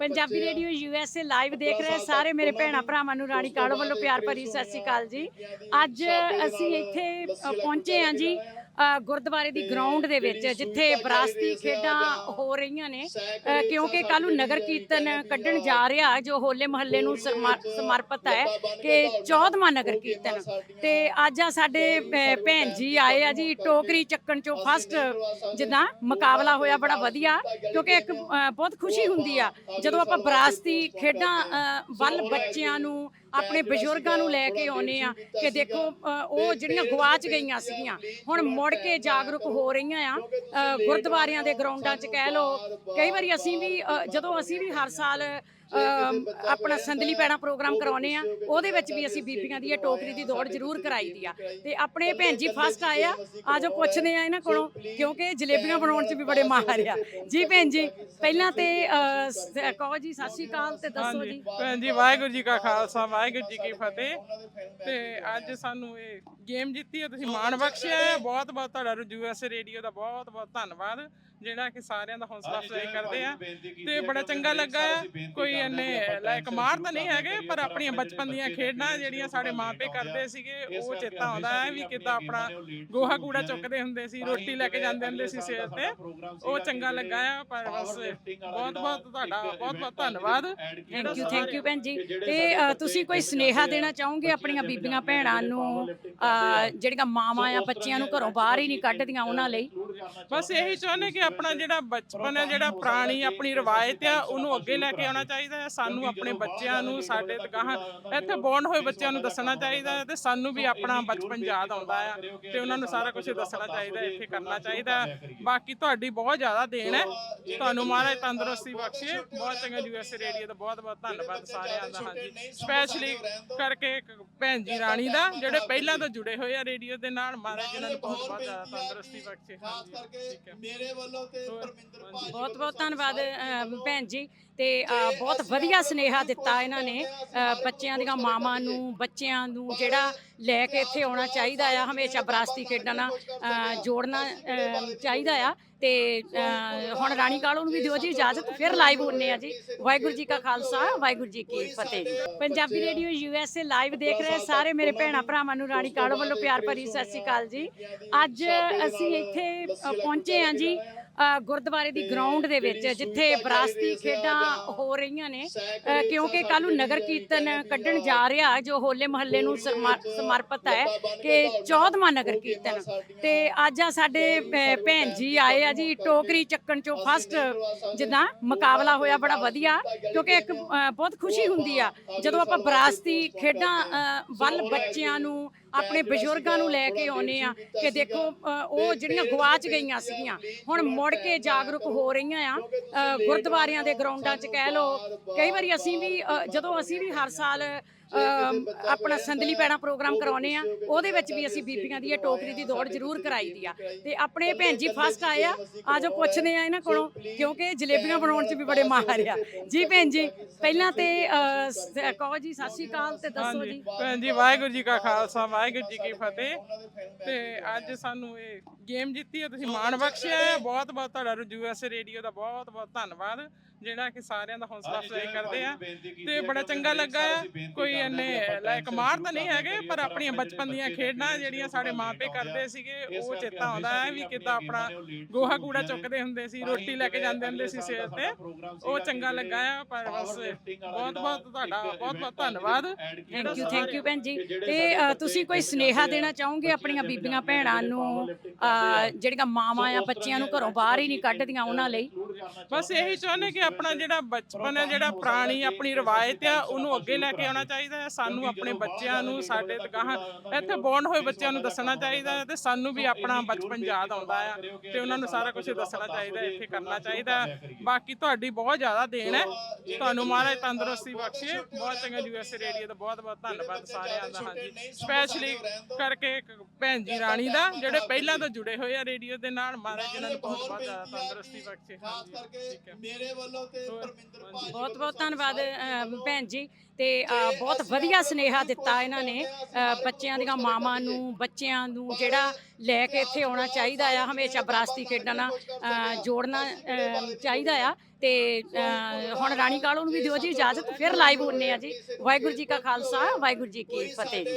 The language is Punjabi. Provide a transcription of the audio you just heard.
ਪੰਜਾਬੀ ਰੇਡੀਓ ਯੂਐਸਏ ਲਾਈਵ ਦੇਖ ਰਹੇ ਸਾਰੇ ਮੇਰੇ ਭੈਣਾਂ ਭਰਾਵਾਂ ਨੂੰ ਰਾਣੀ ਕਾਲੋ ਵੱਲੋਂ ਪਿਆਰ ਭਰੀ ਸਤਿ ਸ਼੍ਰੀ ਅਕਾਲ ਜੀ। ਅੱਜ ਅਸੀਂ ਇੱਥੇ ਪਹੁੰਚੇ ਹਾਂ ਜੀ। ਗੁਰਦੁਆਰੇ ਦੀ ਗਰਾਊਂਡ ਦੇ ਵਿੱਚ ਜਿੱਥੇ ਵਿਰਾਸਤੀ ਖੇਡਾਂ ਹੋ ਰਹੀਆਂ ਨੇ ਕਿਉਂਕਿ ਕੱਲ ਨੂੰ ਨਗਰ ਕੀਰਤਨ ਕੱਢਣ ਜਾ ਰਿਹਾ ਜੋ ਹੋਲੇ ਮਹੱਲੇ ਨੂੰ ਸਮਾ- ਸਮਰਪਿਤ ਹੈ ਕਿ 14ਵਾਂ ਨਗਰ ਕੀਰਤਨ। ਤੇ ਅੱਜ ਆ ਸਾਡੇ ਭੈਣ ਜੀ ਆਏ ਆ ਜੀ ਟੋਕਰੀ ਚੱਕਣ ਚੋਂ ਫਸਟ ਜਿੱਦਾਂ ਮੁਕਾਬਲਾ ਹੋਇਆ ਬੜਾ ਵਧੀਆ ਕਿਉਂਕਿ ਇੱਕ ਬਹੁਤ ਖੁਸ਼ੀ ਹੁੰਦੀ ਆ ਜਦੋਂ ਆਪਾਂ ਵਿਰਾਸਤੀ ਖੇਡਾਂ ਵੱਲ ਬੱਚਿਆਂ ਨੂੰ ਆਪਣੇ ਬਜ਼ੁਰਗਾਂ ਨੂੰ ਲੈ ਕੇ ਆਉਨੇ ਆ ਕਿ ਦੇਖੋ ਉਹ ਜਿਹੜੀਆਂ ਗਵਾਚ ਗਈਆਂ ਸੀਗੀਆਂ ਹੁਣ ਮੁੜ ਕੇ ਜਾਗਰੂਕ ਹੋ ਰਹੀਆਂ ਆ ਗੁਰਦੁਆਰਿਆਂ ਦੇ ਗਰਾਊਂਡਾਂ 'ਚ ਕਹਿ ਲਓ ਕਈ ਵਾਰੀ ਅਸੀਂ ਵੀ ਜਦੋਂ ਅਸੀਂ ਵੀ ਹਰ ਸਾਲ ਆਪਣਾ ਸੰਦਲੀ ਪੈਣਾ ਪ੍ਰੋਗਰਾਮ ਕਰਾਉਨੇ ਆ ਉਹਦੇ ਵਿੱਚ ਵੀ ਅਸੀਂ ਬੀਬੀਆਂ ਦੀ ਇਹ ਟੋਕਰੀ ਦੀ ਦੌੜ ਜ਼ਰੂਰ ਕਰਾਈ ਦੀ ਆ। ਤੇ ਆਪਣੇ ਭੈਣ ਜੀ ਫਸਟ ਆਏ ਆ ਆਜੋ ਪੁੱਛਦੇ ਆ ਇਹਨਾਂ ਕੋਲੋਂ ਕਿਉਂਕਿ ਜਲੇਬੀਆਂ ਬਣਾਉਣ 'ਚ ਵੀ ਬੜੇ ਮਾਹਰ ਆ। ਜੀ ਭੈਣ ਜੀ ਪਹਿਲਾਂ ਤੇ ਕਹੋ ਜੀ ਸਤਿ ਸ਼੍ਰੀ ਅਕਾਲ ਤੇ ਦੱਸੋ ਹਾਂਜੀ ਜੀ। ਭੈਣ ਜੀ ਵਾਹਿਗੁਰੂ ਜੀ ਕਾ ਖਾਲਸਾ ਵਾਹਿਗੁਰੂ ਜੀ ਕੀ ਫਤਿਹ। ਤੇ ਅੱਜ ਸਾਨੂੰ ਇਹ ਗੇਮ ਜਿੱਤੀ ਹੈ ਤੁਸੀਂ ਮਾਣ ਬਖਸ਼ਿਆ ਹੈ। ਬਹੁਤ ਬਹੁਤ ਤੁਹਾਡਾ ਯੂਐਸ ਰੇਡੀਓ ਦਾ ਬਹੁਤ ਬਹੁਤ ਧੰਨਵਾਦ। ਜਿਹੜਾ ਕਿ ਸਾਰਿਆਂ ਦਾ ਹੌਸਲਾ ਅਫਜ਼ਾਈ ਕਰਦੇ ਆ ਤੇ ਬੜਾ ਚੰਗਾ ਲੱਗਾ ਕੋਈ ਇੰਨੇ ਲਾਇਕ ਮਾਰ ਤਾਂ ਨਹੀਂ ਹੈਗੇ ਪਰ ਆਪਣੀਆਂ ਬਚਪਨ ਦੀਆਂ ਖੇਡਾਂ ਜਿਹੜੀਆਂ ਸਾਡੇ ਮਾਪੇ ਕਰਦੇ ਸੀਗੇ ਉਹ ਚੇਤਾ ਆਉਂਦਾ ਹੈ ਵੀ ਕਿੱਦਾਂ ਆਪਣਾ ਗੋਹਾ ਕੂੜਾ ਚੁੱਕਦੇ ਹੁੰਦੇ ਸੀ ਰੋਟੀ ਲੈ ਕੇ ਜਾਂਦੇ ਹੁੰਦੇ ਸੀ ਸਿਰ ਤੇ। ਉਹ ਚੰਗਾ ਲੱਗਾ ਆ ਪਰ ਬਸ ਬਹੁਤ ਬਹੁਤ ਤੁਹਾਡਾ ਬਹੁਤ ਬਹੁਤ ਧੰਨਵਾਦ। ਥੈਂਕ ਯੂ ਥੈਂਕ ਯੂ ਭੈਣ ਜੀ। ਤੇ ਤੁਸੀਂ ਕੋਈ ਸਨੇਹਾ ਦੇਣਾ ਚਾਹੋਗੇ ਆਪਣੀਆਂ ਬੀਬੀਆਂ ਭੈਣਾਂ ਨੂੰ ਜਿਹੜੀਆਂ ਮਾਵਾਂ ਆ ਬੱਚਿਆਂ ਨੂੰ ਘਰੋਂ ਬਾਹਰ ਹੀ ਨਹੀਂ ਕੱਢਦੀਆਂ ਉਹਨਾਂ ਲਈ ਬਸ ਇਹੀ ਚਾਹੁੰਦੇ ਕਿ ਆਪਣਾ ਜਿਹੜਾ ਬਚਪਨ ਹੈ, ਜਿਹੜਾ ਪੁਰਾਣੀ ਆਪਣੀ ਰਵਾਇਤ ਆ, ਉਹਨੂੰ ਅੱਗੇ ਲੈ ਕੇ ਆਉਣਾ ਚਾਹੀਦਾ ਹੈ। ਸਾਨੂੰ ਆਪਣੇ ਬੱਚਿਆਂ ਨੂੰ, ਸਾਡੇ ਤਗਾਹ ਇੱਥੇ ਬੌਰਨ ਹੋਏ ਬੱਚਿਆਂ ਨੂੰ ਦੱਸਣਾ ਚਾਹੀਦਾ ਹੈ ਤੇ ਸਾਨੂੰ ਵੀ ਆਪਣਾ ਬਚਪਨ ਯਾਦ ਆਉਂਦਾ ਆ ਤੇ ਉਹਨਾਂ ਨੂੰ ਸਾਰਾ ਕੁਝ ਦੱਸਣਾ ਚਾਹੀਦਾ ਇੱਥੇ ਕਰਨਾ ਚਾਹੀਦਾ ਬਾਕੀ ਤੁਹਾਡੀ ਬਹੁਤ ਜ਼ਿਆਦਾ ਦੇਣ ਹੈ। ਤੁਹਾਨੂੰ ਮਹਾਰਾਜ ਤੰਦਰੁਸਤੀ ਬਖਸ਼ੇ। ਬਹੁਤ ਚੰਗਾ ਯੂਐਸ ਰੇਡੀਓ ਦਾ ਬਹੁਤ ਬਹੁਤ ਧੰਨਵਾਦ ਸਾਰਿਆਂ ਦਾ, ਹਾਂਜੀ। ਸਪੈਸ਼ਲੀ ਕਰਕੇ ਭੈਣ ਜੀ ਰਾਣੀ ਦਾ, ਜਿਹੜੇ ਪਹਿਲਾਂ ਤੋਂ ਜੁੜੇ ਹੋਏ ਆ ਰੇਡੀਓ ਦੇ ਨਾਲ, ਮਹਾਰਾਜ ਇਹਨਾਂ ਨੂੰ ਬਹੁਤ ਬਹੁਤ ਜ਼ਿਆਦਾ ਤੰਦਰੁਸਤੀ ਬਖਸ਼ੇ, ਹਾਂਜੀ। ਹੈ। ਮੇਰੇ ਵੱਲੋਂ ਤੇ ਪਰਮਿੰਦਰ ਭਾਜੀ ਬਹੁਤ ਬਹੁਤ ਧੰਨਵਾਦ ਅ, ਭੈਣ ਜੀ। ਤੇ ਬਹੁਤ ਵਧੀਆ ਸਨੇਹਾ ਦਿੱਤਾ ਇਹਨਾਂ ਨੇ ਬੱਚਿਆਂ ਦੀਆਂ ਮਾਵਾਂ ਨੂੰ ਬੱਚਿਆਂ ਨੂੰ ਜਿਹੜਾ ਲੈ ਕੇ ਇੱਥੇ ਆਉਣਾ ਚਾਹੀਦਾ ਆ ਹਮੇਸ਼ਾ ਵਿਰਾਸਤੀ ਖੇਡਾਂ ਨਾਲ ਜੋੜਨਾ ਚਾਹੀਦਾ ਆ। ਤੇ ਹੁਣ ਰਾਣੀ ਕਾਲੂ ਨੂੰ ਵੀ ਦਿਓ ਜੀ ਇਜਾਜ਼ਤ ਫਿਰ ਲਾਈਵ ਹੁੰਨੇ ਆ ਜੀ। ਵਾਹਿਗੁਰੂ ਜੀ ਕਾ ਖਾਲਸਾ ਵਾਹਿਗੁਰੂ ਜੀ ਕੀ ਫਤਿਹ ਜੀ। ਪੰਜਾਬੀ ਰੇਡੀਓ ਯੂਐਸਏ ਲਾਈਵ ਦੇਖ ਰਹੇ ਸਾਰੇ ਮੇਰੇ ਭੈਣਾਂ ਭਰਾਵਾਂ ਨੂੰ ਰਾਣੀ ਕਾਲੂ ਵੱਲੋਂ ਪਿਆਰ ਭਰੀ ਸਤਿ ਸ਼੍ਰੀ ਅਕਾਲ ਜੀ। ਅੱਜ ਅਸੀਂ ਇੱਥੇ ਪਹੁੰਚੇ ਹਾਂ ਜੀ। ਅ, ਗੁਰਦੁਆਰੇ ਦੀ ਗਰਾਊਂਡ ਦੇ ਵਿੱਚ ਜਿੱਥੇ ਵਿਰਾਸਤੀ ਖੇਡਾਂ ਹੋ ਰਹੀਆਂ ਨੇ ਅ, ਕਿਉਂਕਿ ਕੱਲ ਨੂੰ ਨਗਰ ਕੀਰਤਨ ਕੱਢਣ ਜਾ ਰਿਹਾ ਜੋ ਹੋਲੇ ਮਹੱਲੇ ਨੂੰ ਸਮਾ- ਸਮਰਪਿਤ ਹੈ ਕਿ 14ਵਾਂ ਨਗਰ ਕੀਰਤਨ। ਤੇ ਅੱਜ ਆ ਸਾਡੇ ਭੈਣ ਜੀ ਆਏ ਆ ਜੀ ਟੋਕਰੀ ਚੱਕਣ ਚੋਂ ਫਸਟ ਜਿੱਦਾਂ ਮੁਕਾਬਲਾ ਹੋਇਆ ਬੜਾ ਵਧੀਆ ਕਿਉਂਕਿ ਇੱਕ ਅ, ਬਹੁਤ ਖੁਸ਼ੀ ਹੁੰਦੀ ਆ ਜਦੋਂ ਆਪਾਂ ਵਿਰਾਸਤੀ ਖੇਡਾਂ ਅ, ਵੱਲ ਬੱਚਿਆਂ ਨੂੰ ਆਪਣੇ ਬਜ਼ੁਰਗਾਂ ਨੂੰ ਲੈ ਕੇ ਆਉਨੇ ਆ ਕਿ ਦੇਖੋ ਉਹ ਜਿਹੜੀਆਂ ਗਵਾਚ ਗਈਆਂ ਸੀਗੀਆਂ। ਹੁਣ ਮੁੜ ਕੇ ਜਾਗਰੂਕ ਹੋ ਰਹੀਆਂ ਆ। ਗੁਰਦੁਆਰਿਆਂ ਦੇ ਗਰਾਊਂਡਾਂ 'ਚ ਕਹਿ ਲਓ। ਕਈ ਵਾਰੀ ਅਸੀਂ ਵੀ ਜਦੋਂ ਅਸੀਂ ਵੀ ਹਰ ਸਾਲ ਆਪਣਾ ਸੰਦਲੀ ਪੈਣਾ ਪ੍ਰੋਗਰਾਮ ਕਰਾਉਨੇ ਆ ਉਹਦੇ ਵਿੱਚ ਵੀ ਅਸੀਂ ਬੀਬੀਆਂ ਦੀ ਇਹ ਟੋਕਰੀ ਦੀ ਦੌੜ ਜ਼ਰੂਰ ਕਰਾਈ ਦੀ ਆ। ਤੇ ਆਪਣੇ ਭੈਣ ਜੀ ਫਸਟ ਆਏ ਆ ਆਜੋ ਪੁੱਛਦੇ ਆ। ਇਹਨਾਂ ਕੋਲੋਂ ਕਿਉਂਕਿ ਜਲੇਬੀਆਂ ਬਣਾਉਣ 'ਚ ਵੀ ਬੜੇ ਮਾਹਰ ਆ ਜੀ ਭੈਣ ਜੀ ਪਹਿਲਾਂ ਤੇ ਕਹੋ ਜੀ ਸਤਿ ਸ਼੍ਰੀ ਅਕਾਲ ਤੇ ਦੱਸੋ ਹਾਂਜੀ ਜੀ। ਭੈਣ ਜੀ ਵਾਹਿਗੁਰੂ ਜੀ ਕਾ ਖਾਲਸਾ ਵਾਹਿਗੁਰੂ ਜੀ ਕੀ ਫਤਿਹ। ਤੇ ਅੱਜ ਸਾਨੂੰ ਇਹ ਗੇਮ ਜਿੱਤੀ ਹੈ ਤੁਸੀਂ ਮਾਣ ਬਖਸ਼ਿਆ ਹੈ। ਬਹੁਤ ਬਹੁਤ ਤੁਹਾਡਾ ਯੂਐਸ ਰੇਡੀਓ ਦਾ ਬਹੁਤ ਬਹੁਤ ਧੰਨਵਾਦ ਜਿਹੜਾ ਕਿ ਸਾਰਿਆਂ ਦਾ ਹੌਸਲਾ ਅਫਜ਼ਾਈ ਕਰਦੇ ਆ। ਤੇ ਬੜਾ ਚੰਗਾ ਲੱਗਾ ਆ ਕੋਈ ਇੰਨੇ ਲਾਇਕ ਮਾਰ ਤਾਂ ਨਹੀਂ ਹੈਗੇ ਪਰ ਆਪਣੀਆਂ ਬਚਪਨ ਦੀਆਂ ਖੇਡਾਂ ਜਿਹੜੀਆਂ ਸਾਡੇ ਮਾਪੇ ਕਰਦੇ ਸੀਗੇ ਉਹ ਚੇਤਾ ਆਉਂਦਾ ਹੈ ਵੀ ਕਿੱਦਾਂ ਆਪਣਾ ਗੋਹਾ ਕੂੜਾ ਚੁੱਕਦੇ ਹੁੰਦੇ ਸੀ ਰੋਟੀ ਲੈ ਕੇ ਜਾਂਦੇ ਹੁੰਦੇ ਸੀ ਸਿਰ ਤੇ ਉਹ ਚੰਗਾ ਲੱਗਾ ਆ ਪਰ ਬਸ ਬਹੁਤ ਬਹੁਤ ਤੁਹਾਡਾ ਬਹੁਤ ਬਹੁਤ ਧੰਨਵਾਦ। ਥੈਂਕ ਯੂ ਥੈਂਕ ਯੂ ਭੈਣ ਜੀ। ਤੇ ਤੁਸੀਂ ਕੋਈ ਸਨੇਹਾ ਦੇਣਾ ਚਾਹੋਗੇ ਆਪਣੀਆਂ ਬੀਬੀਆਂ ਭੈਣਾਂ ਨੂੰ ਜਿਹੜੀਆਂ ਮਾਵਾਂ ਆ ਬੱਚਿਆਂ ਨੂੰ ਘਰੋਂ ਬਾਹਰ ਹੀ ਨਹੀਂ ਕੱਢਦੀਆਂ ਉਹਨਾਂ ਲਈ ਬਸ ਇਹੀ ਚਾਹੁੰਦੇ ਕਿ ਆਪਣਾ ਜਿਹੜਾ ਬਚਪਨ ਹੈ ਜਿਹੜਾ ਪੁਰਾਣੀ ਆਪਣੀ ਰਵਾਇਤ ਆ ਉਹਨੂੰ ਅੱਗੇ ਲੈ ਕੇ ਆਉਣਾ ਚਾਹੀਦਾ ਹੈ। ਸਾਨੂੰ ਆਪਣੇ ਬੱਚਿਆਂ ਨੂੰ ਸਾਡੇ ਤਗਾਹ ਇੱਥੇ ਬੌਰਨ ਹੋਏ ਬੱਚਿਆਂ ਨੂੰ ਦੱਸਣਾ ਚਾਹੀਦਾ ਹੈ ਤੇ ਸਾਨੂੰ ਵੀ ਆਪਣਾ ਬਚਪਨ ਯਾਦ ਆਉਂਦਾ ਆ ਤੇ ਉਹਨਾਂ ਨੂੰ ਸਾਰਾ ਕੁਝ ਦੱਸਣਾ ਚਾਹੀਦਾ ਹੈ, ਇੱਥੇ ਕਰਨਾ ਚਾਹੀਦਾ ਹੈ। ਬਾਕੀ ਤੁਹਾਡੀ ਬਹੁਤ ਜ਼ਿਆਦਾ ਦੇਣ ਹੈ। ਤੁਹਾਨੂੰ ਮਹਾਰਾਜ ਤੰਦਰੁਸਤੀ ਬਖਸ਼ੇ। ਬਹੁਤ ਚੰਗਾ ਯੂਐਸ ਰੇਡੀਓ ਦਾ ਬਹੁਤ ਬਹੁਤ ਧੰਨਵਾਦ ਸਾਰਿਆਂ ਦਾ ਹਾਂਜੀ। ਸਪੈਸ਼ਲੀ ਕਰਕੇ ਇੱਕ ਭੈਣ ਜੀ ਰਾਣੀ ਦਾ ਜਿਹੜੇ ਪਹਿਲਾਂ ਤੋਂ ਜੁੜੇ ਹੋਏ ਆ ਰੇਡੀਓ ਦੇ ਨਾਲ ਮਹਾਰਾਜ ਇਹਨਾਂ ਨੂੰ ਬਹੁਤ ਬਹੁਤ ਤੰਦਰੁਸਤੀ ਬਖਸ਼ੇ। ਖਾਸ ਕਰਕੇ ਮੇਰੇ ਵੱਲੋਂ ਤੇ ਪਰਮਿੰਦਰ ਭਾਜੀ ਬਹੁਤ ਬਹੁਤ ਧੰਨਵਾਦ ਭੈਣ ਜੀ। ਤੇ ਬਹੁਤ ਵਧੀਆ ਸਨੇਹਾ ਦਿੱਤਾ ਇਹਨਾਂ ਨੇ ਬੱਚਿਆਂ ਦੀਆਂ ਮਾਵਾਂ ਨੂੰ ਬੱਚਿਆਂ ਨੂੰ ਜਿਹੜਾ ਲੈ ਕੇ ਇੱਥੇ ਆਉਣਾ ਚਾਹੀਦਾ ਆ ਹਮੇਸ਼ਾ ਵਿਰਾਸਤੀ ਖੇਡਾਂ ਨਾਲ ਜੋੜਨਾ ਚਾਹੀਦਾ ਆ। ਤੇ ਹੁਣ ਰਾਣੀ ਕਾਲੂ ਨੂੰ ਵੀ ਦਿਓ ਜੀ ਇਜਾਜ਼ਤ, ਫਿਰ ਲਾਈਵ ਹੁੰਨੇ ਆ ਜੀ। ਵਾਹਿਗੁਰੂ ਜੀ ਕਾ ਖਾਲਸਾ, ਵਾਹਿਗੁਰੂ ਜੀ ਕੀ ਫਤਿਹ। ਜੀ